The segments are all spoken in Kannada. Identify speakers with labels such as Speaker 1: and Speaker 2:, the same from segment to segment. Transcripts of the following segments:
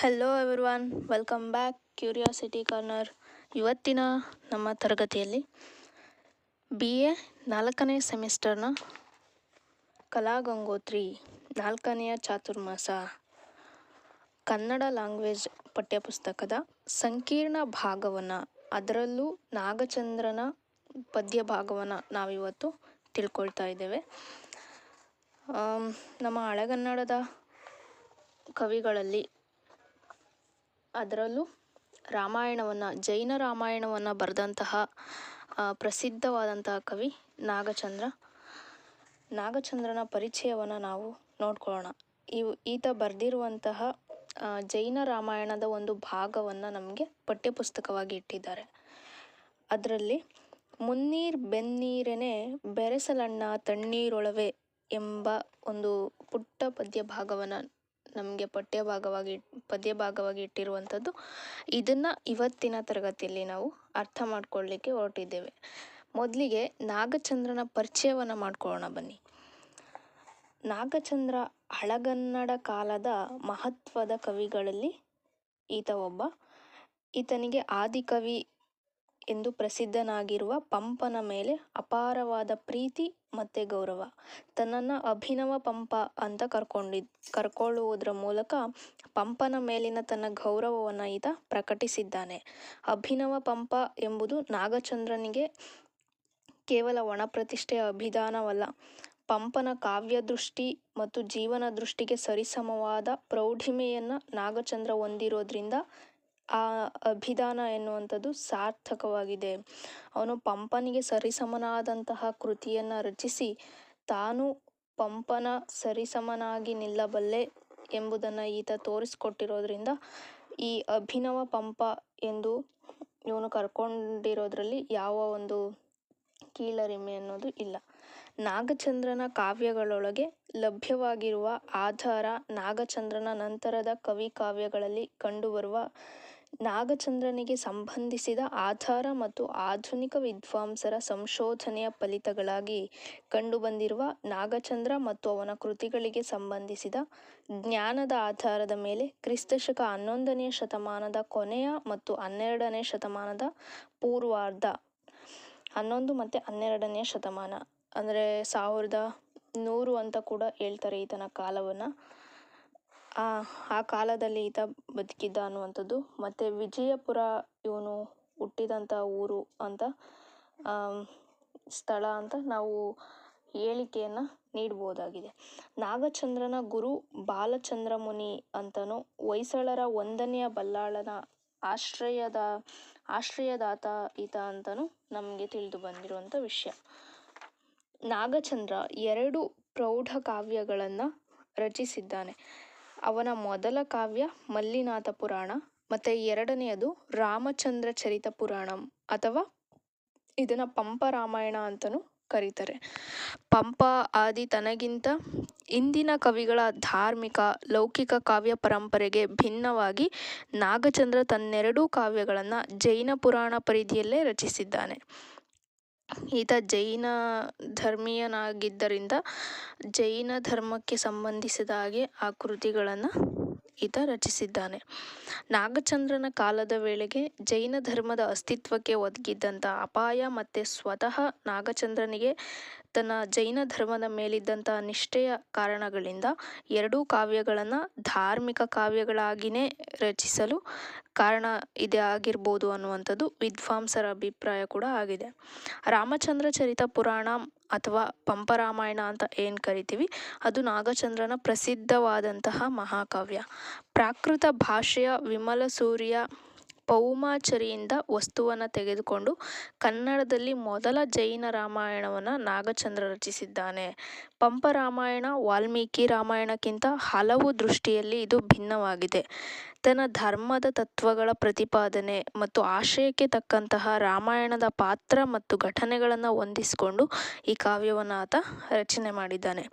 Speaker 1: Hello everyone welcome back curiosity corner ಇವತ್ತಿನ ನಮ್ಮ ತರಗತಿಯಲ್ಲಿ ಬಿ ಎ ನಾಲ್ಕನೇ ಸೆಮಿಸ್ಟರ್ನ ಕಲಾಗಂಗೋತ್ರಿ ನಾಲ್ಕನೆಯ ಚಾತುರ್ಮಾಸ. ಕನ್ನಡ ಲ್ಯಾಂಗ್ವೇಜ್ ಪಠ್ಯಪುಸ್ತಕದ ಸಂಕೀರ್ಣ ಭಾಗವನ್ನು, ಅದರಲ್ಲೂ ನಾಗಚಂದ್ರನ ಪದ್ಯ ಭಾಗವನ್ನು ನಾವಿವತ್ತು ತಿಳ್ಕೊಳ್ತಾ ಇದ್ದೇವೆ. ನಮ್ಮ ಹಳೆಗನ್ನಡದ ಕವಿಗಳಲ್ಲಿ ಅದರಲ್ಲೂ ರಾಮಾಯಣವನ್ನು, ಜೈನ ರಾಮಾಯಣವನ್ನು ಬರೆದಂತಹ ಪ್ರಸಿದ್ಧವಾದಂತಹ ಕವಿ ನಾಗಚಂದ್ರ. ನಾಗಚಂದ್ರನ ಪರಿಚಯವನ್ನು ನಾವು ನೋಡ್ಕೊಳ್ಳೋಣ. ಇವು, ಈತ ಬರೆದಿರುವಂತಹ ಜೈನ ರಾಮಾಯಣದ ಒಂದು ಭಾಗವನ್ನು ನಮಗೆ ಪಠ್ಯಪುಸ್ತಕವಾಗಿ ಇಟ್ಟಿದ್ದಾರೆ. ಅದರಲ್ಲಿ, ಮುನ್ನೀರ್ ಬೆನ್ನೀರೆನೆ ಬೆರೆಸಲಣ್ಣ ತಣ್ಣೀರೊಳವೆ ಎಂಬ ಒಂದು ಪುಟ್ಟ ಪದ್ಯ ಭಾಗವನ್ನು ನಮಗೆ ಪಠ್ಯ ಭಾಗವಾಗಿ, ಪದ್ಯ ಭಾಗವಾಗಿ ಇಟ್ಟಿರುವಂಥದ್ದು. ಇದನ್ನು ಇವತ್ತಿನ ತರಗತಿಯಲ್ಲಿ ನಾವು ಅರ್ಥ ಮಾಡ್ಕೊಳ್ಳಿಕ್ಕೆ ಹೊರಟಿದ್ದೇವೆ. ಮೊದಲಿಗೆ ನಾಗಚಂದ್ರನ ಪರಿಚಯವನ್ನು ಮಾಡ್ಕೊಳ್ಳೋಣ ಬನ್ನಿ. ನಾಗಚಂದ್ರ ಹಳಗನ್ನಡ ಕಾಲದ ಮಹತ್ವದ ಕವಿಗಳಲ್ಲಿ ಈತ ಒಬ್ಬ. ಈತನಿಗೆ ಆದಿಕವಿ ಎಂದು ಪ್ರಸಿದ್ಧನಾಗಿರುವ ಪಂಪನ ಮೇಲೆ ಅಪಾರವಾದ ಪ್ರೀತಿ ಮತ್ತು ಗೌರವ. ತನ್ನನ್ನು ಅಭಿನವ ಪಂಪ ಅಂತ ಕರ್ಕೊಂಡಿ, ಕರ್ಕೊಳ್ಳುವುದರ ಮೂಲಕ ಪಂಪನ ಮೇಲಿನ ತನ್ನ ಗೌರವವನ್ನು ಈತ ಪ್ರಕಟಿಸಿದ್ದಾನೆ. ಅಭಿನವ ಪಂಪ ಎಂಬುದು ನಾಗಚಂದ್ರನಿಗೆ ಕೇವಲ ಒಣಪ್ರತಿಷ್ಠೆಯ ಅಭಿದಾನವಲ್ಲ ಪಂಪನ ಕಾವ್ಯ ದೃಷ್ಟಿ ಮತ್ತು ಜೀವನ ದೃಷ್ಟಿಗೆ ಸರಿಸಮವಾದ ಪ್ರೌಢಿಮೆಯನ್ನು ನಾಗಚಂದ್ರ ಹೊಂದಿರೋದ್ರಿಂದ ಆ ಅಭಿದಾನ ಎನ್ನುವಂಥದ್ದು ಸಾರ್ಥಕವಾಗಿದೆ. ಅವನು ಪಂಪನಿಗೆ ಸರಿಸಮನಾದಂತಹ ಕೃತಿಯನ್ನು ರಚಿಸಿ, ತಾನು ಪಂಪನ ಸರಿಸಮನಾಗಿ ನಿಲ್ಲಬಲ್ಲೆ ಎಂಬುದನ್ನು ಈತ ತೋರಿಸಿಕೊಟ್ಟಿರೋದ್ರಿಂದ ಈ ಅಭಿನವ ಪಂಪ ಎಂದು ಇವನು ಕರ್ಕೊಂಡಿರೋದ್ರಲ್ಲಿ ಯಾವ ಒಂದು ಕೀಳರಿಮೆ ಅನ್ನೋದು ಇಲ್ಲ. ನಾಗಚಂದ್ರನ ಕಾವ್ಯಗಳೊಳಗೆ ಲಭ್ಯವಾಗಿರುವ ಆಧಾರ ನಾಗಚಂದ್ರನ ನಂತರದ ಕವಿ ಕಾವ್ಯಗಳಲ್ಲಿ ಕಂಡುಬರುವ ನಾಗಚಂದ್ರನಿಗೆ ಸಂಬಂಧಿಸಿದ ಆಧಾರ ಮತ್ತು ಆಧುನಿಕ ವಿದ್ವಾಂಸರ ಸಂಶೋಧನೆಯ ಫಲಿತಗಳಾಗಿ ಕಂಡುಬಂದಿರುವ ನಾಗಚಂದ್ರ ಮತ್ತು ಅವನ ಕೃತಿಗಳಿಗೆ ಸಂಬಂಧಿಸಿದ ಜ್ಞಾನದ ಆಧಾರದ ಮೇಲೆ ಕ್ರಿಸ್ತಶಕ ಹನ್ನೊಂದನೆಯ ಶತಮಾನದ ಕೊನೆಯ ಮತ್ತು ಹನ್ನೆರಡನೇ ಶತಮಾನದ ಪೂರ್ವಾರ್ಧ, ಹನ್ನೊಂದು ಮತ್ತು ಹನ್ನೆರಡನೆಯ ಶತಮಾನ, ಅಂದರೆ ಸಾವಿರದ ನೂರು ಅಂತ ಕೂಡ ಹೇಳ್ತಾರೆ ಈತನ ಕಾಲವನ್ನು. ಆ ಆ ಕಾಲದಲ್ಲಿ ಈತ ಬದುಕಿದ್ದ ಅನ್ನುವಂಥದ್ದು. ಮತ್ತು ವಿಜಯಪುರ ಇವನು ಹುಟ್ಟಿದಂಥ ಊರು ಅಂತ ಸ್ಥಳ ಅಂತ ನಾವು ಹೇಳಿಕೆಯನ್ನು ನೀಡ್ಬೋದಾಗಿದೆ. ನಾಗಚಂದ್ರನ ಗುರು ಬಾಲಚಂದ್ರ ಮುನಿ ಅಂತನೂ ಹೊಯ್ಸಳರ ಒಂದನೆಯ ಬಲ್ಲಾಳನ ಆಶ್ರಯದ, ಆಶ್ರಯದಾತ ಈತ ಅಂತನೂ ನಮಗೆ ತಿಳಿದು ಬಂದಿರುವಂಥ ವಿಷಯ. ನಾಗಚಂದ್ರ ಎರಡು ಪ್ರೌಢ ಕಾವ್ಯಗಳನ್ನು ರಚಿಸಿದ್ದಾನೆ. ಅವನ ಮೊದಲ ಕಾವ್ಯ ಮಲ್ಲಿನಾಥ ಪುರಾಣ, ಮತ್ತು ಎರಡನೆಯದು ರಾಮಚಂದ್ರ ಚರಿತ ಪುರಾಣಂ ಅಥವಾ ಇದನ್ನು ಪಂಪ ರಾಮಾಯಣ ಅಂತಲೂ ಕರೀತಾರೆ. ಪಂಪ ಆದಿ ತನಗಿಂತ ಇಂದಿನ ಕವಿಗಳ ಧಾರ್ಮಿಕ, ಲೌಕಿಕ ಕಾವ್ಯ ಪರಂಪರೆಗೆ ಭಿನ್ನವಾಗಿ ನಾಗಚಂದ್ರ ತನ್ನೆರಡೂ ಕಾವ್ಯಗಳನ್ನು ಜೈನ ಪುರಾಣ ಪರಿಧಿಯಲ್ಲೇ ರಚಿಸಿದ್ದಾನೆ. ಈತ ಜೈನ ಧರ್ಮೀಯನಾಗಿದ್ದರಿಂದ ಜೈನ ಧರ್ಮಕ್ಕೆ ಸಂಬಂಧಿಸಿದ ಹಾಗೆ ಆ ಕೃತಿಗಳನ್ನು ಈತ ರಚಿಸಿದ್ದಾನೆ. ನಾಗಚಂದ್ರನ ಕಾಲದ ವೇಳೆಗೆ ಜೈನ ಧರ್ಮದ ಅಸ್ತಿತ್ವಕ್ಕೆ ಒದಗಿದ್ದಂಥ ಅಪಾಯ ಮತ್ತು ಸ್ವತಃ ನಾಗಚಂದ್ರನಿಗೆ ತನ್ನ ಜೈನ ಧರ್ಮದ ಮೇಲಿದ್ದಂಥ ನಿಷ್ಠೆಯ ಕಾರಣಗಳಿಂದ ಎರಡೂ ಕಾವ್ಯಗಳನ್ನು ಧಾರ್ಮಿಕ ಕಾವ್ಯಗಳಾಗಿಯೇ ರಚಿಸಲು ಕಾರಣ ಇದೆ ಆಗಿರ್ಬೋದು ಅನ್ನುವಂಥದ್ದು ವಿದ್ವಾಂಸರ ಅಭಿಪ್ರಾಯ ಕೂಡ ಆಗಿದೆ. ರಾಮಚಂದ್ರ ಚರಿತ ಪುರಾಣ ಅಥವಾ ಪಂಪರಾಮಾಯಣ ಅಂತ ಏನು ಕರಿತೀವಿ, ಅದು ನಾಗಚಂದ್ರನ ಪ್ರಸಿದ್ಧವಾದಂತಹ ಮಹಾಕಾವ್ಯ. ಪ್ರಾಕೃತ ಭಾಷೆಯ ವಿಮಲ ಸೂರ್ಯ ಪೌಮಾಚರಿಯಿಂದ ವಸ್ತುವನ್ನು ತೆಗೆದುಕೊಂಡು ಕನ್ನಡದಲ್ಲಿ ಮೊದಲ ಜೈನ ರಾಮಾಯಣವನ್ನು ನಾಗಚಂದ್ರ ರಚಿಸಿದ್ದಾನೆ. ಪಂಪ ರಾಮಾಯಣ ವಾಲ್ಮೀಕಿ ರಾಮಾಯಣಕ್ಕಿಂತ ಹಲವು ದೃಷ್ಟಿಯಲ್ಲಿ ಇದು ಭಿನ್ನವಾಗಿದೆ. ತನ್ನ ಧರ್ಮದ ತತ್ವಗಳ ಪ್ರತಿಪಾದನೆ ಮತ್ತು ಆಶಯಕ್ಕೆ ತಕ್ಕಂತಹ ರಾಮಾಯಣದ ಪಾತ್ರ ಮತ್ತು ಘಟನೆಗಳನ್ನು ಹೊಂದಿಸಿಕೊಂಡು ಈ ಕಾವ್ಯವನ್ನು ಆತ ರಚನೆ ಮಾಡಿದ್ದಾನೆ.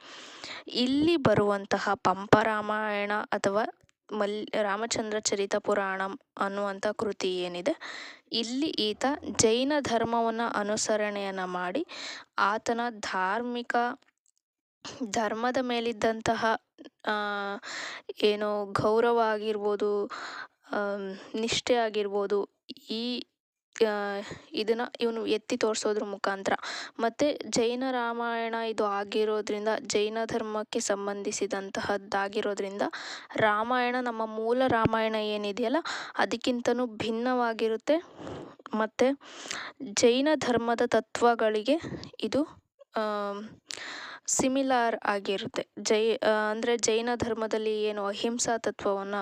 Speaker 1: ಇಲ್ಲಿ ಬರುವಂತಹ ಪಂಪ ರಾಮಾಯಣ ಅಥವಾ ಮಲ್, ರಾಮಚಂದ್ರ ಚರಿತ ಪುರಾಣಂ ಅನ್ನುವಂಥ ಕೃತಿ ಏನಿದೆ, ಇಲ್ಲಿ ಈತ ಜೈನ ಧರ್ಮವನ್ನು ಅನುಸರಣೆಯನ್ನು ಮಾಡಿ ಆತನ ಧಾರ್ಮಿಕ ಧರ್ಮದ ಮೇಲಿದ್ದಂತಹ ಏನು ಗೌರವ ಆಗಿರ್ಬೋದು ನಿಷ್ಠೆ ಆಗಿರ್ಬೋದು, ಈ ಇದನ್ನು ಇವನು ಎತ್ತಿ ತೋರಿಸೋದ್ರ ಮುಖಾಂತರ. ಮತ್ತು ಜೈನ ರಾಮಾಯಣ ಇದು ಆಗಿರೋದ್ರಿಂದ, ಜೈನ ಧರ್ಮಕ್ಕೆ ಸಂಬಂಧಿಸಿದಂತಹದ್ದಾಗಿರೋದ್ರಿಂದ ರಾಮಾಯಣ ನಮ್ಮ ಮೂಲ ರಾಮಾಯಣ ಏನಿದೆಯಲ್ಲ, ಅದಕ್ಕಿಂತನೂ ಭಿನ್ನವಾಗಿರುತ್ತೆ. ಮತ್ತು ಜೈನ ಧರ್ಮದ ತತ್ವಗಳಿಗೆ ಇದು ಸಿಮಿಲಾರ್ ಆಗಿರುತ್ತೆ. ಜೈ ಅಂದರೆ ಜೈನ ಧರ್ಮದಲ್ಲಿ ಏನು ಅಹಿಂಸಾ ತತ್ವವನ್ನು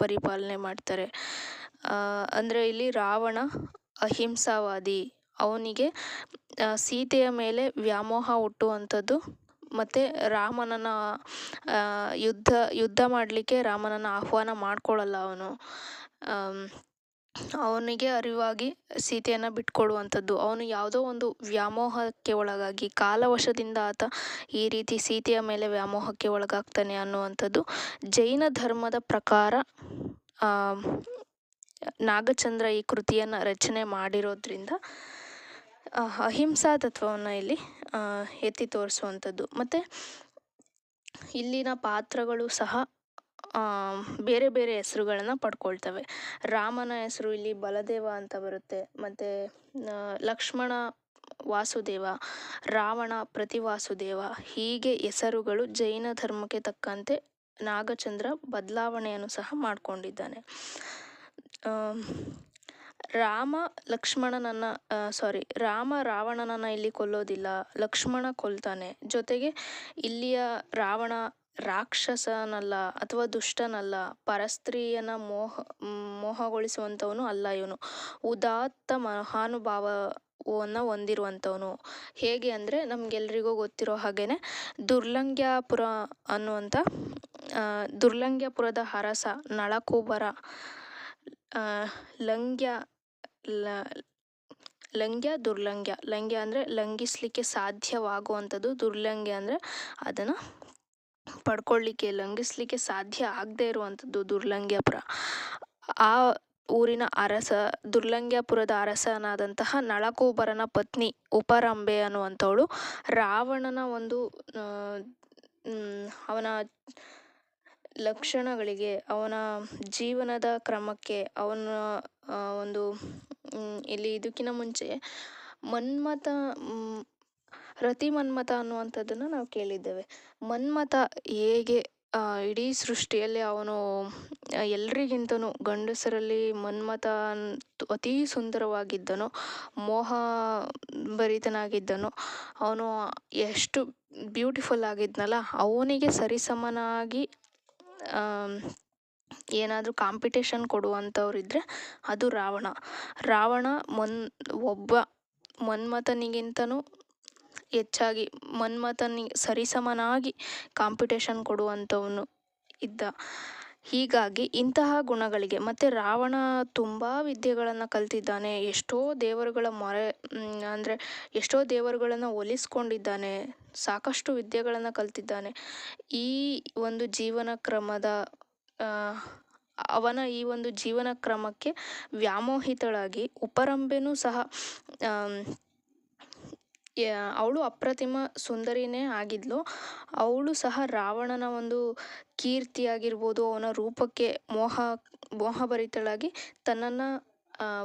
Speaker 1: ಪರಿಪಾಲನೆ ಮಾಡ್ತಾರೆ. ಅಂದರೆ ಇಲ್ಲಿ ರಾವಣ ಅಹಿಂಸಾವಾದಿ. ಅವನಿಗೆ ಸೀತೆಯ ಮೇಲೆ ವ್ಯಾಮೋಹ ಹುಟ್ಟುವಂಥದ್ದು, ಮತ್ತು ರಾಮನನ್ನು ಯುದ್ಧ ಯುದ್ಧ ಮಾಡಲಿಕ್ಕೆ ರಾಮನನ್ನು ಆಹ್ವಾನ ಮಾಡಿಕೊಳ್ಳಲ್ಲ ಅವನು. ಅವನಿಗೆ ಅರಿವಾಗಿ ಸೀತೆಯನ್ನು ಬಿಟ್ಕೊಡುವಂಥದ್ದು. ಅವನು ಯಾವುದೋ ಒಂದು ವ್ಯಾಮೋಹಕ್ಕೆ ಒಳಗಾಗಿ, ಕಾಲವಶದಿಂದ ಆತ ಈ ರೀತಿ ಸೀತೆಯ ಮೇಲೆ ವ್ಯಾಮೋಹಕ್ಕೆ ಒಳಗಾಗ್ತಾನೆ ಅನ್ನುವಂಥದ್ದು ಜೈನ ಧರ್ಮದ ಪ್ರಕಾರ ನಾಗಚಂದ್ರ ಈ ಕೃತಿಯನ್ನು ರಚನೆ ಮಾಡಿರೋದ್ರಿಂದ ಅಹಿಂಸಾ ತತ್ವವನ್ನು ಇಲ್ಲಿ ಎತ್ತಿ ತೋರಿಸುವಂಥದ್ದು. ಮತ್ತು ಇಲ್ಲಿನ ಪಾತ್ರಗಳು ಸಹ ಬೇರೆ ಬೇರೆ ಹೆಸರುಗಳನ್ನು ಪಡ್ಕೊಳ್ತವೆ. ರಾಮನ ಹೆಸರು ಇಲ್ಲಿ ಬಲದೇವ ಅಂತ ಬರುತ್ತೆ. ಮತ್ತು ಲಕ್ಷ್ಮಣ ವಾಸುದೇವ, ರಾವಣ ಪ್ರತಿವಾಸುದೇವ ಹೀಗೆ ಹೆಸರುಗಳು ಜೈನ ಧರ್ಮಕ್ಕೆ ತಕ್ಕಂತೆ ನಾಗಚಂದ್ರ ಬದಲಾವಣೆಯನ್ನು ಸಹ ಮಾಡಿಕೊಂಡಿದ್ದಾನೆ. ರಾಮ ಲಕ್ಷ್ಮಣನನ್ನು ಸಾರಿ ರಾಮ ರಾವಣನನ್ನು ಇಲ್ಲಿ ಕೊಲ್ಲೋದಿಲ್ಲ. ಲಕ್ಷ್ಮಣ ಕೊಲ್ತಾನೆ. ಜೊತೆಗೆ ಇಲ್ಲಿಯ ರಾವಣ ರಾಕ್ಷಸನಲ್ಲ ಅಥವಾ ದುಷ್ಟನಲ್ಲ, ಪರಸ್ತ್ರೀಯನ ಮೋಹ, ಮೋಹಗೊಳಿಸುವಂಥವನು ಅಲ್ಲ ಇವನು. ಉದಾತ್ತ ಮಹಾನುಭಾವವನ್ನು ಹೊಂದಿರುವಂಥವನು. ಹೇಗೆ ಅಂದರೆ ನಮಗೆಲ್ರಿಗೂ ಗೊತ್ತಿರೋ ಹಾಗೆಯೇ ದುರ್ಲಂಗ್ಯಾಪುರ ಅನ್ನುವಂಥ ದುರ್ಲಂಗ್ಯಾಪುರದ ಅರಸ ನಳಕೂಬರ ಲಂಘ್ಯ ಲಂಗ್ಯ ದುರ್ಲಂಗ್ಯ. ಲಂಗ್ಯ ಅಂದರೆ ಲಂಘಿಸಲಿಕ್ಕೆ ಸಾಧ್ಯವಾಗುವಂಥದ್ದು. ದುರ್ಲಂಘ್ಯ ಅಂದರೆ ಅದನ್ನು ಪಡ್ಕೊಳ್ಳಿಕ್ಕೆ ಲಂಘಿಸಲಿಕ್ಕೆ ಸಾಧ್ಯ ಆಗದೇ ಇರುವಂಥದ್ದು ದುರ್ಲಂಘ್ಯಪುರ ಆ ಊರಿನ ಅರಸ, ದುರ್ಲಂಗ್ಯಪುರದ ಅರಸನಾದಂತಹ ನಳಕೂಬರನ ಪತ್ನಿ ಉಪರಂಬೆ ಅನ್ನುವಂಥವಳು ರಾವಣನ ಒಂದು ಅವನ ಲಕ್ಷಣಗಳಿಗೆ ಅವನ ಜೀವನದ ಕ್ರಮಕ್ಕೆ ಅವನ ಒಂದು ಇಲ್ಲಿ ಇದಕ್ಕಿಂತ ಮುಂಚೆ ಮನ್ಮತ ರತಿ ಮನ್ಮಥ ಅನ್ನುವಂಥದ್ದನ್ನು ನಾವು ಕೇಳಿದ್ದೇವೆ. ಮನ್ಮಥ ಹೇಗೆ ಇಡೀ ಸೃಷ್ಟಿಯಲ್ಲಿ ಅವನು ಎಲ್ರಿಗಿಂತನೂ ಗಂಡಸರಲ್ಲಿ ಮನ್ಮಥ ಅತೀ ಸುಂದರವಾಗಿದ್ದನು, ಮೋಹ ಭರಿತನಾಗಿದ್ದನು, ಅವನು ಎಷ್ಟು ಬ್ಯೂಟಿಫುಲ್ ಆಗಿದ್ನಲ್ಲ, ಅವನಿಗೆ ಸರಿಸಮನಾಗಿ ಏನಾದರೂ ಕಾಂಪಿಟೇಷನ್ ಕೊಡುವಂಥವ್ರಿದ್ದರೆ ಅದು ರಾವಣ. ರಾವಣ ಮೊನ್, ಒಬ್ಬ ಮನ್ಮಥನಿಗಿಂತನೂ ಹೆಚ್ಚಾಗಿ, ಮನ್ಮಥನಿಗೆ ಸರಿಸಮನಾಗಿ ಕಾಂಪಿಟೇಷನ್ ಕೊಡುವಂಥವನು ಇದ್ದ. ಹೀಗಾಗಿ ಇಂತಹ ಗುಣಗಳಿಗೆ, ಮತ್ತು ರಾವಣ ತುಂಬ ವಿದ್ಯೆಗಳನ್ನು ಕಲ್ತಿದ್ದಾನೆ, ಎಷ್ಟೋ ದೇವರುಗಳ ಮೊರೆ ಅಂದರೆ ಎಷ್ಟೋ ದೇವರುಗಳನ್ನು ಒಲಿಸ್ಕೊಂಡಿದ್ದಾನೆ, ಸಾಕಷ್ಟು ವಿದ್ಯೆಗಳನ್ನು ಕಲ್ತಿದ್ದಾನೆ. ಈ ಒಂದು ಜೀವನ ಕ್ರಮದ ಅವನ ಈ ಒಂದು ಜೀವನ ಕ್ರಮಕ್ಕೆ ವ್ಯಾಮೋಹಿತಳಾಗಿ, ಉಪರಂಬೆನೂ ಸಹ ಅವಳು ಅಪ್ರತಿಮ ಸುಂದರಿನೇ ಆಗಿದ್ಲು. ಅವಳು ಸಹ ರಾವಣನ ಒಂದು ಕೀರ್ತಿ ಆಗಿರ್ಬೋದು ಅವನ ರೂಪಕ್ಕೆ ಮೋಹ, ಮೋಹಭರಿತಳಾಗಿ ತನ್ನನ್ನು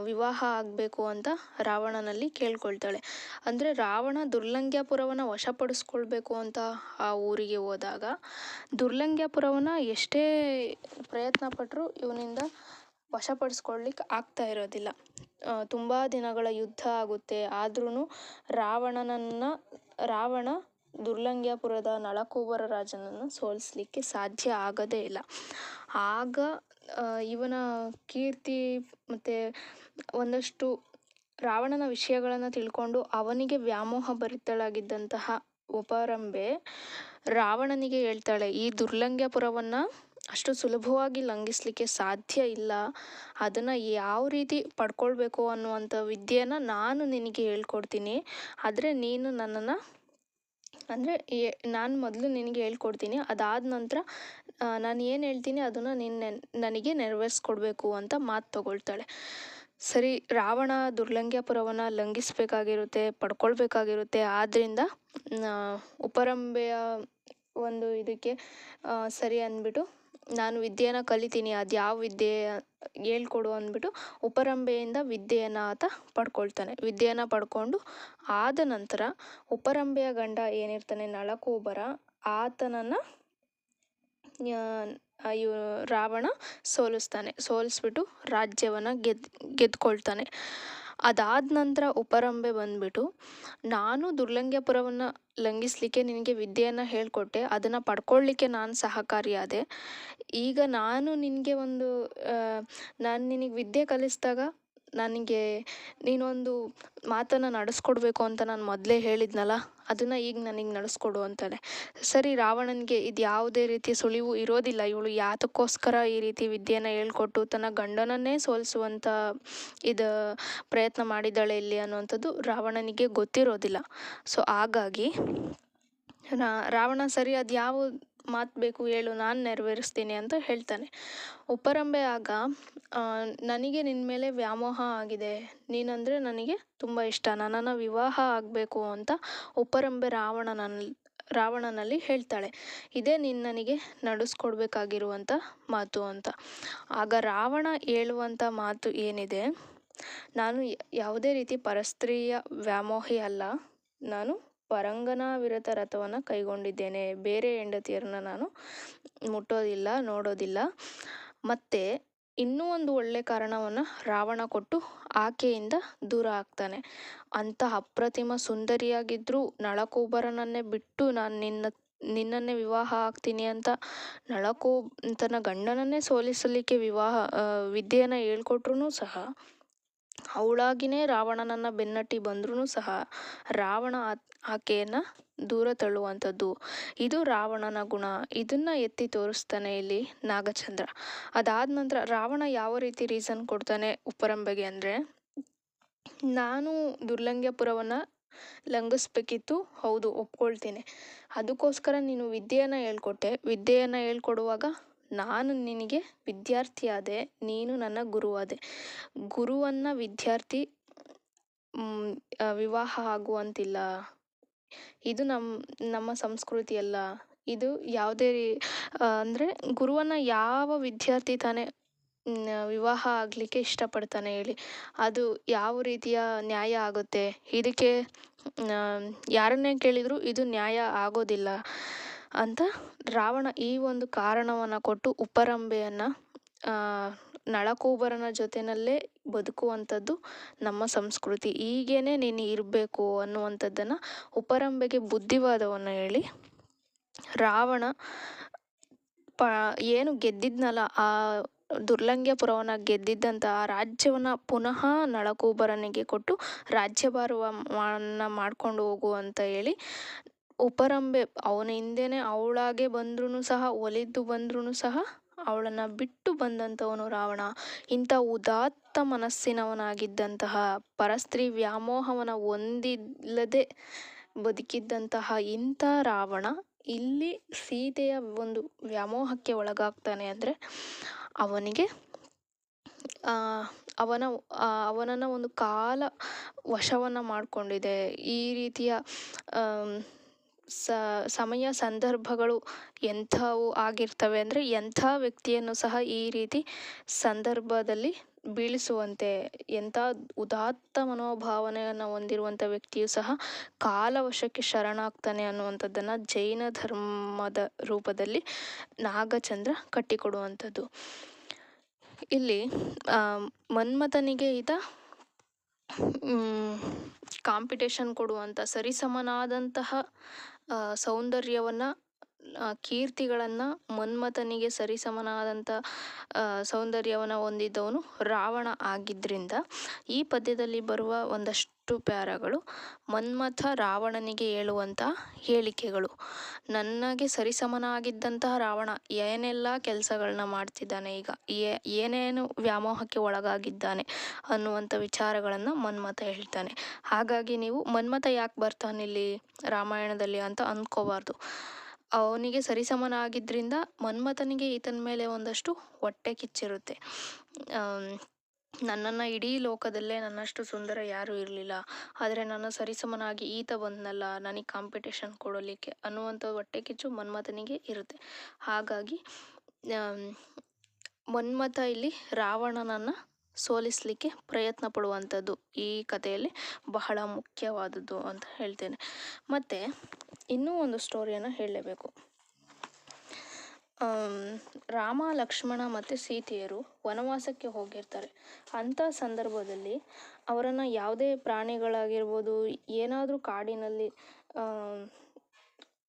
Speaker 1: ವಿವಾಹ ಆಗಬೇಕು ಅಂತ ರಾವಣನಲ್ಲಿ ಕೇಳ್ಕೊಳ್ತಾಳೆ. ಅಂದರೆ ರಾವಣ ದುರ್ಲಂಘ್ಯಪುರವನ್ನು ವಶಪಡಿಸ್ಕೊಳ್ಬೇಕು ಅಂತ ಆ ಊರಿಗೆ ಹೋದಾಗ ದುರ್ಲಂಗ್ಯಾಪುರವನ್ನ ಎಷ್ಟೇ ಪ್ರಯತ್ನ ಪಟ್ಟರೂ ಇವನಿಂದ ವಶಪಡಿಸ್ಕೊಳ್ಲಿಕ್ಕೆ ಆಗ್ತಾ ಇರೋದಿಲ್ಲ. ತುಂಬ ದಿನಗಳ ಯುದ್ಧ ಆಗುತ್ತೆ. ಆದ್ರೂ ರಾವಣನನ್ನು, ರಾವಣ ದುರ್ಲಂಗ್ಯಾಪುರದ ನಳಕೂಬರ ರಾಜನನ್ನು ಸೋಲಿಸ್ಲಿಕ್ಕೆ ಸಾಧ್ಯ ಆಗದೇ ಇಲ್ಲ. ಆಗ ಇವನ ಕೀರ್ತಿ ಮತ್ತು ಒಂದಷ್ಟು ರಾವಣನ ವಿಷಯಗಳನ್ನು ತಿಳ್ಕೊಂಡು ಅವನಿಗೆ ವ್ಯಾಮೋಹ ಭರಿತಳಾಗಿದ್ದಂತಹ ಉಪರಂಬೆ ರಾವಣನಿಗೆ ಹೇಳ್ತಾಳೆ, ಈ ದುರ್ಲಂಘ್ಯಪುರವನ್ನು ಅಷ್ಟು ಸುಲಭವಾಗಿ ಲಂಘಿಸಲಿಕ್ಕೆ ಸಾಧ್ಯ ಇಲ್ಲ. ಅದನ್ನು ಯಾವ ರೀತಿ ಪಡ್ಕೊಳ್ಬೇಕು ಅನ್ನುವಂಥ ವಿದ್ಯೆನ ನಾನು ನಿನಗೆ ಹೇಳ್ಕೊಡ್ತೀನಿ. ಆದರೆ ನೀನು ನನ್ನನ್ನು, ಅಂದರೆ ನಾನು ಮೊದಲು ನಿನಗೆ ಹೇಳ್ಕೊಡ್ತೀನಿ. ಅದಾದ ನಂತರ ನಾನು ಏನು ಹೇಳ್ತೀನಿ ಅದನ್ನು ನೀನು ನನಗೆ ನೆರವೇರಿಸ್ಕೊಡ್ಬೇಕು ಅಂತ ಮಾತು ತಗೊಳ್ತಾಳೆ. ಸರಿ, ರಾವಣ ದುರ್ಲಂಘ್ಯಪುರವನ್ನು ಲಂಘಿಸಬೇಕಾಗಿರುತ್ತೆ, ಪಡ್ಕೊಳ್ಬೇಕಾಗಿರುತ್ತೆ. ಆದ್ದರಿಂದ ಉಪರಂಬೆಯ ಒಂದು ಇದಕ್ಕೆ ಸರಿ ಅಂದ್ಬಿಟ್ಟು ನಾನು ವಿದ್ಯೆನ ಕಲಿತೀನಿ, ಅದು ಯಾವ ವಿದ್ಯೆ ಹೇಳ್ಕೊಡು ಅಂದ್ಬಿಟ್ಟು ಉಪರಂಭೆಯಿಂದ ವಿದ್ಯೆಯನ್ನು ಆತ ಪಡ್ಕೊಳ್ತಾನೆ. ವಿದ್ಯೆಯನ್ನು ಪಡ್ಕೊಂಡು ಆದ ನಂತರ ಉಪರಂಭೆಯ ಗಂಡ ಏನಿರ್ತಾನೆ, ನಳಕೂಬರ, ಆತನನ್ನು ಇವ ರಾವಣ ಸೋಲಿಸ್ತಾನೆ. ಸೋಲಿಸ್ಬಿಟ್ಟು ರಾಜ್ಯವನ್ನು ಗೆದ್ದು ಗೆದ್ಕೊಳ್ತಾನೆ. ಅದಾದ ನಂತರ ಉಪರಂಬೆ ಬಂದ್ಬಿಟ್ಟು ನಾನು ದುರ್ಲಂಘ್ಯಪುರವನ್ನು ಲಂಘಿಸಲಿಕ್ಕೆ ನಿನಗೆ ವಿದ್ಯೆಯನ್ನು ಹೇಳಿಕೊಟ್ಟೆ, ಅದನ್ನು ಪಡ್ಕೊಳ್ಳಿಕ್ಕೆ ನಾನು ಸಹಕಾರಿಯಾದೆ. ಈಗ ನಾನು ನಿನಗೆ ಒಂದು ನಾನು ನಿನಗೆ ವಿದ್ಯೆ ಕಲಿಸಿದಾಗ ನನಗೆ ನೀನೊಂದು ಮಾತನ್ನು ನಡೆಸ್ಕೊಡ್ಬೇಕು ಅಂತ ನಾನು ಮೊದಲೇ ಹೇಳಿದ್ನಲ್ಲ, ಅದನ್ನು ಈಗ ನನಗೆ ನಡೆಸ್ಕೊಡು ಅಂತಾನೆ. ಸರಿ, ರಾವಣನಿಗೆ ಇದು ಯಾವುದೇ ರೀತಿಯ ಸುಳಿವು ಇರೋದಿಲ್ಲ. ಇವಳು ಯಾತಕ್ಕೋಸ್ಕರ ಈ ರೀತಿ ವಿದ್ಯೆಯನ್ನು ಹೇಳ್ಕೊಟ್ಟು ತನ್ನ ಗಂಡನನ್ನೇ ಸೋಲಿಸುವಂಥ ಇದು ಪ್ರಯತ್ನ ಮಾಡಿದ್ದಾಳೆ ಇಲ್ಲಿ ಅನ್ನುವಂಥದ್ದು ರಾವಣನಿಗೆ ಗೊತ್ತಿರೋದಿಲ್ಲ. ಸೊ ಹಾಗಾಗಿ ರಾವಣ ಸರಿ ಅದು ಯಾವ ಮಾತು ಬೇಕು, ಹೇಳು, ನಾನು ನೆರವೇರಿಸ್ತೀನಿ ಅಂತ ಹೇಳ್ತಾನೆ. ಉಪರಂಬೆ ಆಗ ನನಗೆ ನಿನ್ನ ಮೇಲೆ ವ್ಯಾಮೋಹ ಆಗಿದೆ. ನೀನಂದರೆ ನನಗೆ ತುಂಬ ಇಷ್ಟ. ನನ್ನನ್ನು ವಿವಾಹ ಆಗಬೇಕು ಅಂತ ಉಪರಂಬೆ ರಾವಣನ ರಾವಣನಲ್ಲಿ ಹೇಳ್ತಾಳೆ. ಇದೇ ನೀನು ನನಗೆ ನಡೆಸ್ಕೊಡ್ಬೇಕಾಗಿರುವಂಥ ಮಾತು ಅಂತ. ಆಗ ರಾವಣ ಹೇಳುವಂಥ ಮಾತು ಏನಿದೆ? ನಾನು ಯಾವುದೇ ರೀತಿ ಪರಸ್ತ್ರೀಯ ವ್ಯಾಮೋಹಿ ಅಲ್ಲ. ನಾನು ಪರಂಗನಾ ವಿರತ ರಥವನ್ನು ಕೈಗೊಂಡಿದ್ದೇನೆ. ಬೇರೆ ಹೆಂಡತಿಯರನ್ನ ನಾನು ಮುಟ್ಟೋದಿಲ್ಲ, ನೋಡೋದಿಲ್ಲ. ಮತ್ತು ಇನ್ನೂ ಒಂದು ಒಳ್ಳೆಯ ಕಾರಣವನ್ನು ರಾವಣ ಕೊಟ್ಟು ಆಕೆಯಿಂದ ದೂರ ಆಗ್ತಾನೆ. ಅಂಥ ಅಪ್ರತಿಮ ಸುಂದರಿಯಾಗಿದ್ದರೂ ನಳಕೋಬರನನ್ನೇ ಬಿಟ್ಟು ನಾನು ನಿನ್ನ, ನಿನ್ನನ್ನೇ ವಿವಾಹ ಆಗ್ತೀನಿ ಅಂತ ನಳಕೂ, ತನ್ನ ಗಂಡನನ್ನೇ ಸೋಲಿಸಲಿಕ್ಕೆ ವಿವಾಹ ವಿದ್ಯೆಯನ್ನು ಹೇಳ್ಕೊಟ್ರೂ ಸಹ ಅವಳಾಗಿನೇ ರಾವಣನನ್ನ ಬೆನ್ನಟ್ಟಿ ಬಂದ್ರೂ ಸಹ ರಾವಣ ಆಕೆಯನ್ನು ದೂರ ತಳ್ಳುವಂಥದ್ದು. ಇದು ರಾವಣನ ಗುಣ. ಇದನ್ನು ಎತ್ತಿ ತೋರಿಸ್ತಾನೆ ಇಲ್ಲಿ ನಾಗಚಂದ್ರ. ಅದಾದ ನಂತರ ರಾವಣ ಯಾವ ರೀತಿ ರೀಸನ್ ಕೊಡ್ತಾನೆ ಉಪ್ಪರಂಬೆಗೆ ಅಂದರೆ, ನಾನು ದುರ್ಲಂಘ್ಯಪುರವನ್ನು ಲಂಘಿಸ್ಬೇಕಿತ್ತು, ಹೌದು, ಒಪ್ಕೊಳ್ತೀನಿ. ಅದಕ್ಕೋಸ್ಕರ ನೀನು ವಿದ್ಯೆಯನ್ನು ಹೇಳ್ಕೊಟ್ಟೆ. ವಿದ್ಯೆಯನ್ನು ಹೇಳ್ಕೊಡುವಾಗ ನಾನು ನಿನಗೆ ವಿದ್ಯಾರ್ಥಿಯಾದೆ, ನೀನು ನನ್ನ ಗುರುವಾದೆ. ಗುರುವನ್ನು ವಿದ್ಯಾರ್ಥಿ ವಿವಾಹ ಆಗುವಂತಿಲ್ಲ. ಇದು ನಮ್ಮ ನಮ್ಮ ಸಂಸ್ಕೃತಿ ಅಲ್ಲ ಇದು ಯಾವುದೇ ರೀ ಅಂದರೆ ಗುರುವನ್ನು ಯಾವ ವಿದ್ಯಾರ್ಥಿ ತಾನೇ ವಿವಾಹ ಆಗಲಿಕ್ಕೆ ಇಷ್ಟಪಡ್ತಾನೆ ಹೇಳಿ. ಅದು ಯಾವ ರೀತಿಯ ನ್ಯಾಯ ಆಗುತ್ತೆ? ಇದಕ್ಕೆ ಯಾರನ್ನೇ ಕೇಳಿದರೂ ಇದು ನ್ಯಾಯ ಆಗೋದಿಲ್ಲ. ಅಂತ ರಾವಣ ಈ ಒಂದು ಕಾರಣವನ್ನು ಕೊಟ್ಟು ಉಪರಂಬೆಯನ್ನು ನಳಕೂಬರನ ಜೊತೆಯಲ್ಲೇ ಬದುಕುವಂಥದ್ದು ನಮ್ಮ ಸಂಸ್ಕೃತಿ. ಹೀಗೇನೆ ನೀನು ಇರಬೇಕು ಅನ್ನುವಂಥದ್ದನ್ನು ಉಪರಂಬೆಗೆ ಬುದ್ಧಿವಾದವನ್ನು ಹೇಳಿ ರಾವಣ ಪ, ಏನು ಗೆದ್ದಿದ್ನಲ್ಲ, ಆ ದುರ್ಲಂಘ್ಯಪುರವನ್ನು ಗೆದ್ದಿದ್ದಂಥ ಆ ರಾಜ್ಯವನ್ನು ಪುನಃ ನಳಕೂಬರನಿಗೆ ಕೊಟ್ಟು ರಾಜ್ಯಭಾರವನ್ನು ಮಾಡ್ಕೊಂಡು ಹೋಗು ಅಂತ ಹೇಳಿ ಉಪರಂಬೆ, ಅವನ ಹಿಂದೆನೇ ಅವಳಾಗೆ ಬಂದ್ರೂ ಸಹ, ಒಲಿದು ಬಂದ್ರೂ ಸಹ ಅವಳನ್ನು ಬಿಟ್ಟು ಬಂದಂಥವನು ರಾವಣ. ಇಂಥ ಉದಾತ್ತ ಮನಸ್ಸಿನವನಾಗಿದ್ದಂತಹ, ಪರಸ್ತ್ರೀ ವ್ಯಾಮೋಹವನ್ನು ಹೊಂದಿಲ್ಲದೆ ಬದುಕಿದ್ದಂತಹ ಇಂಥ ರಾವಣ ಇಲ್ಲಿ ಸೀತೆಯ ಒಂದು ವ್ಯಾಮೋಹಕ್ಕೆ ಒಳಗಾಗ್ತಾನೆ ಅಂದರೆ ಅವನಿಗೆ ಅವನ ಅವನನ್ನು ಒಂದು ಕಾಲ ವಶವನ್ನು ಮಾಡಿಕೊಂಡಿದೆ. ಈ ರೀತಿಯ ಸ, ಸಮಯ ಸಂದರ್ಭಗಳು ಎಂಥವು ಆಗಿರ್ತವೆ ಅಂದರೆ ಎಂಥ ವ್ಯಕ್ತಿಯನ್ನು ಸಹ ಈ ರೀತಿ ಸಂದರ್ಭದಲ್ಲಿ ಬೀಳಿಸುವಂತೆ, ಎಂಥ ಉದಾತ್ತ ಮನೋಭಾವನೆಯನ್ನು ಹೊಂದಿರುವಂಥ ವ್ಯಕ್ತಿಯು ಸಹ ಕಾಲವಶಕ್ಕೆ ಶರಣಾಗ್ತಾನೆ ಅನ್ನುವಂಥದ್ದನ್ನು ಜೈನ ಧರ್ಮದ ರೂಪದಲ್ಲಿ ನಾಗಚಂದ್ರ ಕಟ್ಟಿಕೊಡುವಂಥದ್ದು. ಇಲ್ಲಿ ಮನ್ಮಥನಿಗೆ ಇದ ಕಾಂಪಿಟೇಷನ್ ಕೊಡುವಂಥ ಸರಿಸಮನಾದಂತಹ ಸೌಂದರ್ಯವನ್ನು ಕೀರ್ತಿಗಳನ್ನು ಮನ್ಮಥನಿಗೆ ಸರಿಸಮನಾದಂಥ ಸೌಂದರ್ಯವನ್ನು ಹೊಂದಿದ್ದವನು ರಾವಣ ಆಗಿದ್ದರಿಂದ ಈ ಪದ್ಯದಲ್ಲಿ ಬರುವ ಒಂದಷ್ಟು ಪ್ಯಾರಗಳು ಮನ್ಮಥ ರಾವಣನಿಗೆ ಹೇಳುವಂತಹ ಹೇಳಿಕೆಗಳು. ನನಗೆ ಸರಿಸಮನಾಗಿದ್ದಂತಹ ರಾವಣ ಏನೆಲ್ಲ ಕೆಲಸಗಳನ್ನ ಮಾಡ್ತಿದ್ದಾನೆ ಈಗ? ಏನೇನು ವ್ಯಾಮೋಹಕ್ಕೆ ಒಳಗಾಗಿದ್ದಾನೆ ಅನ್ನುವಂಥ ವಿಚಾರಗಳನ್ನು ಮನ್ಮಥ ಹೇಳ್ತಾನೆ. ಹಾಗಾಗಿ ನೀವು ಮನ್ಮಥ ಯಾಕೆ ಬರ್ತಾನೆ ಇಲ್ಲಿ ರಾಮಾಯಣದಲ್ಲಿ ಅಂತ ಅಂದ್ಕೋಬಾರ್ದು ಅವನಿಗೆ ಸರಿಸಮನಾಗಿದ್ದರಿಂದ ಮನ್ಮಥನಿಗೆ ಈತನ ಮೇಲೆ ಒಂದಷ್ಟು ಹೊಟ್ಟೆ ಕಿಚ್ಚಿರುತ್ತೆ. ನನ್ನನ್ನು ಇಡೀ ಲೋಕದಲ್ಲೇ ನನ್ನಷ್ಟು ಸುಂದರ ಯಾರೂ ಇರಲಿಲ್ಲ. ಆದರೆ ನನ್ನ ಸರಿಸಮನಾಗಿ ಈತ ಬಂದನಲ್ಲ, ನನಗೆ ಕಾಂಪಿಟೇಷನ್ ಕೊಡಲಿಕ್ಕೆ ಅನ್ನುವಂಥ ಹೊಟ್ಟೆ ಕಿಚ್ಚು ಮನ್ಮಥನಿಗೆ ಇರುತ್ತೆ. ಹಾಗಾಗಿ ಮನ್ಮಥ ಇಲ್ಲಿ ರಾವಣನನ್ನು ಸೋಲಿಸಲಿಕ್ಕೆ ಪ್ರಯತ್ನ ಪಡುವಂಥದ್ದು ಈ ಕಥೆಯಲ್ಲಿ ಬಹಳ ಮುಖ್ಯವಾದದ್ದು ಅಂತ ಹೇಳ್ತೇನೆ. ಮತ್ತು ಇನ್ನೂ ಒಂದು ಸ್ಟೋರಿಯನ್ನು ಹೇಳಲೇಬೇಕು. ರಾಮ, ಲಕ್ಷ್ಮಣ ಮತ್ತು ಸೀತೆಯರು ವನವಾಸಕ್ಕೆ ಹೋಗಿರ್ತಾರೆ. ಅಂಥ ಸಂದರ್ಭದಲ್ಲಿ ಅವರನ್ನು ಯಾವುದೇ ಪ್ರಾಣಿಗಳಾಗಿರ್ಬೋದು, ಏನಾದರೂ ಕಾಡಿನಲ್ಲಿ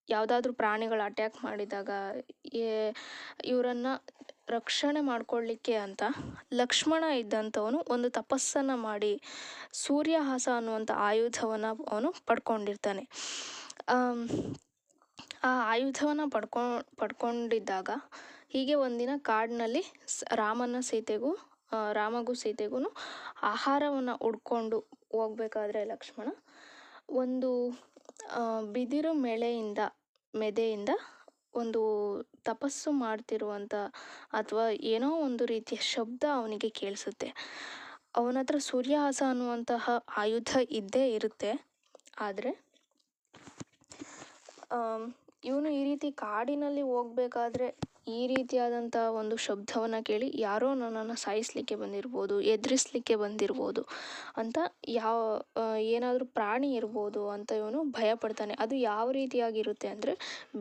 Speaker 1: ಯಾವುದಾದ್ರೂ ಪ್ರಾಣಿಗಳು ಅಟ್ಯಾಕ್ ಮಾಡಿದಾಗ ಇವರನ್ನು ರಕ್ಷಣೆ ಮಾಡಿಕೊಳ್ಳಿಕ್ಕೆ ಅಂತ ಲಕ್ಷ್ಮಣ ಇದ್ದಂಥವನು ಒಂದು ತಪಸ್ಸನ್ನು ಮಾಡಿ ಸೂರ್ಯಹಾಸ ಅನ್ನುವಂಥ ಆಯುಧವನ್ನು ಅವನು ಪಡ್ಕೊಂಡಿರ್ತಾನೆ. ಆ ಆಯುಧವನ್ನು ಪಡ್ಕೊ, ಪಡ್ಕೊಂಡಿದ್ದಾಗ ಹೀಗೆ ಒಂದಿನ ಕಾಡಿನಲ್ಲಿ ಸ್ ರಾಮನ ಸೀತೆಗೂ ರಾಮಗೂ ಸೀತೆಗೂ ಆಹಾರವನ್ನು ಹುಡ್ಕೊಂಡು ಹೋಗ್ಬೇಕಾದ್ರೆ ಲಕ್ಷ್ಮಣ. ಒಂದು ಬಿದಿರು ಮೆಳೆಯಿಂದ, ಮೆದೆಯಿಂದ ಒಂದು ತಪಸ್ಸು ಮಾಡ್ತಿರುವಂಥ ಅಥವಾ ಏನೋ ಒಂದು ರೀತಿಯ ಶಬ್ದ ಅವನಿಗೆ ಕೇಳಿಸುತ್ತೆ. ಅವನ ಹತ್ರ ಸೂರ್ಯಹಾಸ ಅನ್ನುವಂತಹ ಆಯುಧ ಇದ್ದೇ ಇರುತ್ತೆ. ಆದರೆ ಇವನು ಈ ರೀತಿ ಕಾಡಿನಲ್ಲಿ ಹೋಗ್ಬೇಕಾದ್ರೆ ಈ ರೀತಿಯಾದಂಥ ಒಂದು ಶಬ್ದವನ್ನು ಕೇಳಿ ಯಾರೋ ನನ್ನನ್ನು ಸಾಯಿಸಲಿಕ್ಕೆ ಬಂದಿರ್ಬೋದು, ಎದುರಿಸ್ಲಿಕ್ಕೆ ಬಂದಿರ್ಬೋದು ಅಂತ ಯಾವ ಏನಾದರೂ ಪ್ರಾಣಿ ಇರ್ಬೋದು ಅಂತ ಇವನು ಭಯಪಡ್ತಾನೆ. ಅದು ಯಾವ ರೀತಿಯಾಗಿರುತ್ತೆ ಅಂದರೆ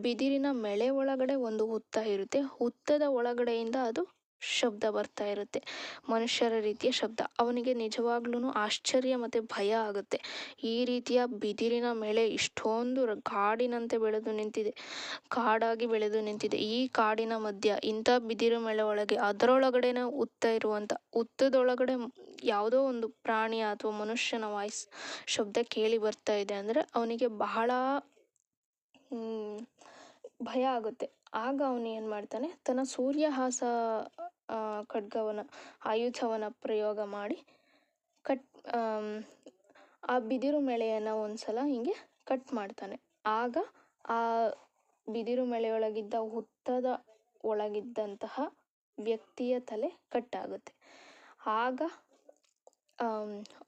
Speaker 1: ಬಿದಿರಿನ ಮೆಳೆ ಒಳಗಡೆ ಒಂದು ಹುತ್ತ ಇರುತ್ತೆ. ಹುತ್ತದ ಒಳಗಡೆಯಿಂದ ಅದು ಶಬ್ದ ಬರ್ತಾ ಇರುತ್ತೆ. ಮನುಷ್ಯರ ರೀತಿಯ ಶಬ್ದ. ಅವನಿಗೆ ನಿಜವಾಗ್ಲೂ ಆಶ್ಚರ್ಯ ಮತ್ತು ಭಯ ಆಗುತ್ತೆ. ಈ ರೀತಿಯ ಬಿದಿರಿನ ಮೇಲೆ ಇಷ್ಟೊಂದು ಕಾಡಿನಂತೆ ಬೆಳೆದು ನಿಂತಿದೆ. ಕಾಡಾಗಿ ಬೆಳೆದು ನಿಂತಿದೆ. ಈ ಕಾಡಿನ ಮಧ್ಯ, ಇಂಥ ಬಿದಿರು ಮೇಳೆ ಒಳಗೆ, ಅದರೊಳಗಡೆನೇ ಉತ್ತ ಇರುವಂಥ ಉತ್ತದೊಳಗಡೆ ಯಾವುದೋ ಒಂದು ಪ್ರಾಣಿ ಅಥವಾ ಮನುಷ್ಯನ ವಾಯ್ಸ್ ಶಬ್ದ ಕೇಳಿ ಬರ್ತಾ ಇದೆ ಅಂದರೆ ಅವನಿಗೆ ಬಹಳ ಭಯ ಆಗುತ್ತೆ. ಆಗ ಅವನು ಏನು ಮಾಡ್ತಾನೆ? ತನ್ನ ಸೂರ್ಯಹಾಸ ಖಡ್ಗವನ್ನು ಆಯುಧವನ್ನು ಪ್ರಯೋಗ ಮಾಡಿ ಕಟ್ ಆ ಬಿದಿರು ಮೆಳೆಯನ್ನು ಒಂದು ಸಲ ಹೀಗೆ ಕಟ್ ಮಾಡ್ತಾನೆ. ಆಗ ಆ ಬಿದಿರು ಮೆಳೆಯೊಳಗಿದ್ದ ಹುತ್ತದ ಒಳಗಿದ್ದಂತಹ ವ್ಯಕ್ತಿಯ ತಲೆ ಕಟ್ಟಾಗುತ್ತೆ. ಆಗ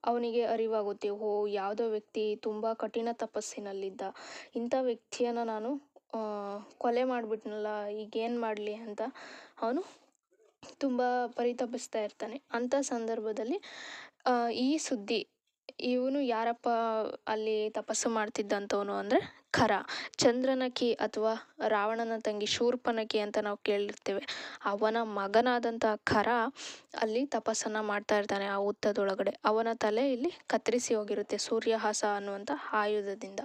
Speaker 1: ಅವನಿಗೆ ಅರಿವಾಗುತ್ತೆ, ಓ, ಯಾವುದೋ ವ್ಯಕ್ತಿ ತುಂಬ ಕಠಿಣ ತಪಸ್ಸಿನಲ್ಲಿದ್ದ. ಇಂಥ ವ್ಯಕ್ತಿಯನ್ನು ನಾನು ಕೊಲೆ ಮಾಡಿಬಿಟ್ನಲ್ಲ, ಈಗೇನು ಮಾಡಲಿ ಅಂತ ಅವನು ತುಂಬ ಪರಿತಪಿಸ್ತಾ ಇರ್ತಾನೆ. ಅಂಥ ಸಂದರ್ಭದಲ್ಲಿ ಈ ಸುದ್ದಿ, ಇವನು ಯಾರಪ್ಪ ಅಲ್ಲಿ ತಪಸ್ಸು ಮಾಡ್ತಿದ್ದಂಥವನು ಅಂದರೆ ಖರ. ಚಂದ್ರನಕಿ ಅಥವಾ ರಾವಣನ ತಂಗಿ ಶೂರ್ಪನಕಿ ಅಂತ ನಾವು ಕೇಳಿರ್ತೇವೆ. ಅವನ ಮಗನಾದಂಥ ಖರ ಅಲ್ಲಿ ತಪಸ್ಸನ್ನು ಮಾಡ್ತಾ ಇರ್ತಾನೆ ಆ ಹುತ್ತದೊಳಗಡೆ ಅವನ ತಲೆ ಇಲ್ಲಿ ಕತ್ತರಿಸಿ ಹೋಗಿರುತ್ತೆ ಸೂರ್ಯಹಾಸ ಅನ್ನುವಂಥ ಆಯುಧದಿಂದ.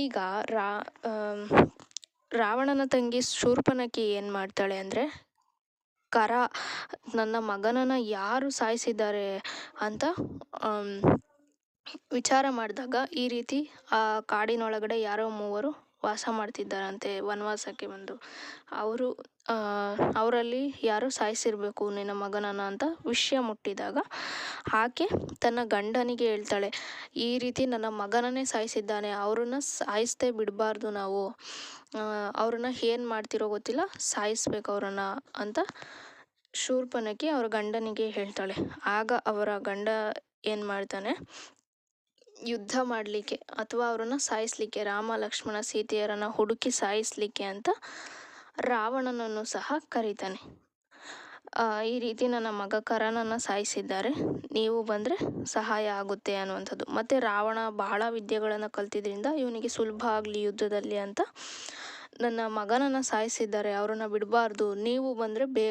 Speaker 1: ಈಗ ರಾ ರಾವಣನ ತಂಗಿ ಶೂರ್ಪನಕಿ ಏನು ಮಾಡ್ತಾಳೆ ಅಂದರೆ ಕರ, ನನ್ನ ಮಗನನ್ನು ಯಾರು ಸಾಯಿಸಿದ್ದಾರೆ ಅಂತ ವಿಚಾರ ಮಾಡಿದಾಗ ಈ ರೀತಿ ಆ ಕಾಡಿನೊಳಗಡೆ ಯಾರೋ ಮೂವರು ವಾಸ ಮಾಡ್ತಿದ್ದಾರಂತೆ ವನವಾಸಕ್ಕೆ ಬಂದು. ಅವರು ಅವರಲ್ಲಿ ಯಾರು ಸಾಯಿಸಿರಬೇಕು, ನಿನ್ನ ಮಗನನ್ನು ಅಂತ ವಿಷಯ ಮುಟ್ಟಿದಾಗ ಆಕೆ ತನ್ನ ಗಂಡನಿಗೆ ಹೇಳ್ತಾಳೆ, ಈ ರೀತಿ ನನ್ನ ಮಗನನ್ನೇ ಸಾಯಿಸಿದ್ದಾನೆ, ಅವ್ರನ್ನ ಸಾಯಿಸದೆ ಬಿಡಬಾರ್ದು ನಾವು. ಅವ್ರನ್ನ ಏನು ಮಾಡ್ತಿರೋ ಗೊತ್ತಿಲ್ಲ, ಸಾಯಿಸ್ಬೇಕು ಅವ್ರನ್ನ ಅಂತ ಶೂರ್ಪನಕಿ ಅವರ ಗಂಡನಿಗೆ ಹೇಳ್ತಾಳೆ. ಆಗ ಅವರ ಗಂಡ ಏನು ಮಾಡ್ತಾನೆ, ಯುದ್ಧ ಮಾಡಲಿಕ್ಕೆ ಅಥವಾ ಅವರನ್ನು ಸಾಯಿಸಲಿಕ್ಕೆ, ರಾಮ, ಲಕ್ಷ್ಮಣ, ಸೀತೆಯರನ್ನು ಹುಡುಕಿ ಸಾಯಿಸಲಿಕ್ಕೆ ಅಂತ ರಾವಣನನ್ನು ಸಹ ಕರೀತಾನೆ. ಈ ರೀತಿ ನನ್ನ ಮಗ ಕರನನ್ನು ಸಾಯಿಸಿದ್ದಾರೆ. ನೀವು ಬಂದರೆ ಸಹಾಯ ಆಗುತ್ತೆ ಅನ್ನುವಂಥದ್ದು. ಮತ್ತು ರಾವಣ ಬಹಳ ವಿದ್ಯೆಗಳನ್ನು ಕಲ್ತಿದ್ರಿಂದ ಇವನಿಗೆ ಸುಲಭ ಆಗಲಿ ಯುದ್ಧದಲ್ಲಿ ಅಂತ ನನ್ನ ಮಗನನ್ನು ಸಾಯಿಸಿದ್ದಾರೆ. ಅವರನ್ನು ಬಿಡಬಾರ್ದು. ನೀವು ಬಂದರೆ ಬೇ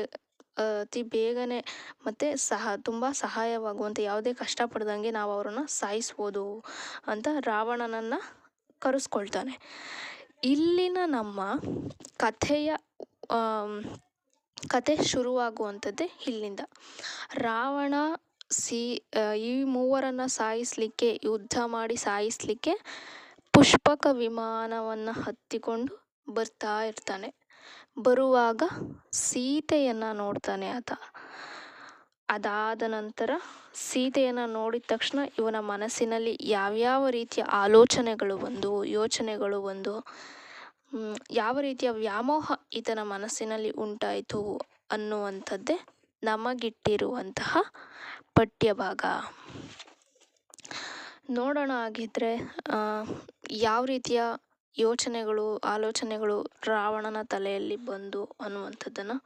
Speaker 1: ಅತಿ ಬೇಗನೆ ಮತ್ತು ಸಹ, ತುಂಬ ಸಹಾಯವಾಗುವಂಥ ಯಾವುದೇ ಕಷ್ಟಪಡ್ದಂಗೆ ನಾವು ಅವರನ್ನು ಸಾಯಿಸ್ಬೋದು ಅಂತ ರಾವಣನನ್ನು ಕರೆಸ್ಕೊಳ್ತಾನೆ. ಇಲ್ಲಿನ ನಮ್ಮ ಕಥೆಯ ಕಥೆ ಶುರುವಾಗುವಂಥದ್ದೇ ಇಲ್ಲಿಂದ. ರಾವಣ ಸಿ ಈ ಮೂವರನ್ನು ಸಾಯಿಸಲಿಕ್ಕೆ, ಯುದ್ಧ ಮಾಡಿ ಸಾಯಿಸಲಿಕ್ಕೆ ಪುಷ್ಪಕ ವಿಮಾನವನ್ನು ಹತ್ತಿಕೊಂಡು ಬರ್ತಾ ಇರ್ತಾನೆ. ಬರುವಾಗ ಸೀತೆಯನ್ನು ನೋಡ್ತಾನೆ ಆತ. ಅದಾದ ನಂತರ ಸೀತೆಯನ್ನು ನೋಡಿದ ತಕ್ಷಣ ಇವನ ಮನಸ್ಸಿನಲ್ಲಿ ಯಾವ್ಯಾವ ರೀತಿಯ ಆಲೋಚನೆಗಳು ಬಂದು ಯೋಚನೆಗಳು ಬಂದು ಯಾವ ರೀತಿಯ ವ್ಯಾಮೋಹ ಈತನ ಮನಸ್ಸಿನಲ್ಲಿ ಉಂಟಾಯಿತು ಅನ್ನುವಂಥದ್ದೇ ನಮಗಿಟ್ಟಿರುವಂತಹ ಪಠ್ಯಭಾಗ. ನೋಡೋಣ ಹಾಗಿದ್ರೆ ಯಾವ ರೀತಿಯ ಯೋಚನೆಗಳು, ಆಲೋಚನೆಗಳು ರಾವಣನ ತಲೆಯಲ್ಲಿ ಬಂದು ಅನ್ನುವಂಥದ್ದನ್ನು